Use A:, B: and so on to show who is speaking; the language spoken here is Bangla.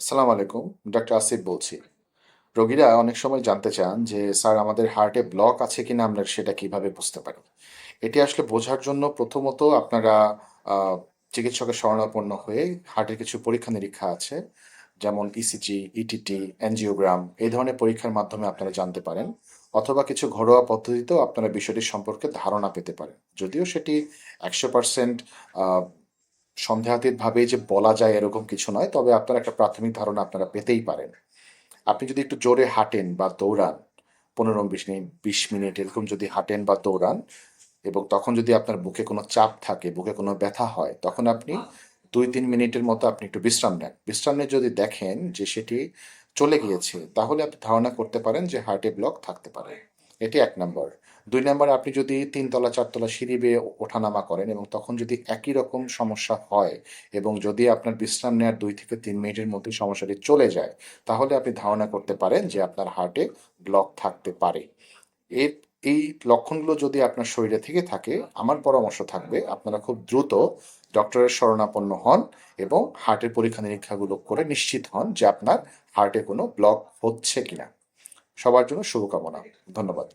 A: আসসালামু আলাইকুম ডক্টর আসিফ বলছি। রোগীরা অনেক সময় জানতে চান যে, স্যার, আমাদের হার্টে ব্লক আছে কিনা, আমরা সেটা কীভাবে বুঝতে পারি? এটি আসলে বোঝার জন্য প্রথমত আপনারা চিকিৎসকের শরণাপন্ন হয়ে হার্টের কিছু পরীক্ষা নিরীক্ষা আছে, যেমন ইসিজি ইটিটি এনজিওগ্রাম এই ধরনের পরীক্ষার মাধ্যমে আপনারা জানতে পারেন, অথবা কিছু ঘরোয়া পদ্ধতিতেও আপনারা বিষয়টি সম্পর্কে ধারণা পেতে পারেন। যদিও সেটি একশো পার্সেন্ট সন্দেহাতীতভাবেই যে বলা যায় এরকম কিছু নয়, তবে আপনার একটা প্রাথমিক ধারণা আপনারা পেতেই পারেন। আপনি যদি একটু জোরে হাঁটেন বা দৌড়ান, পনেরো, বিশ মিনিট বিশ মিনিট এরকম যদি হাঁটেন বা দৌড়ান এবং তখন যদি আপনার বুকে কোনো চাপ থাকে, বুকে কোনো ব্যথা হয়, তখন আপনি দুই, তিন মিনিটের মতো আপনি একটু বিশ্রাম নেন। বিশ্রাম নিয়ে যদি দেখেন যে সেটি চলে গিয়েছে, তাহলে আপনি ধারণা করতে পারেন যে হার্টে ব্লক থাকতে পারে। এটি এক নম্বর। দুই নম্বর, আপনি যদি তিনতলা, চারতলা সিঁড়ি বেয়ে ওঠানামা করেন এবং তখন যদি একই রকম সমস্যা হয় এবং যদি আপনার বিশ্রাম নেওয়ার দুই থেকে তিন মিনিটের মধ্যে সমস্যাটি চলে যায়, তাহলে আপনি ধারণা করতে পারেন যে আপনার হার্টে ব্লক থাকতে পারে। এর, এই লক্ষণগুলো যদি আপনার শরীরে থেকে থাকে, আমার পরামর্শ থাকবে আপনারা খুব দ্রুত ডক্টরের শরণাপন্ন হন এবং হার্টের পরীক্ষা নিরীক্ষাগুলো করে নিশ্চিত হন যে আপনার হার্টে কোনো ব্লক হচ্ছে কিনা। সবার জন্য শুভকামনা। ধন্যবাদ।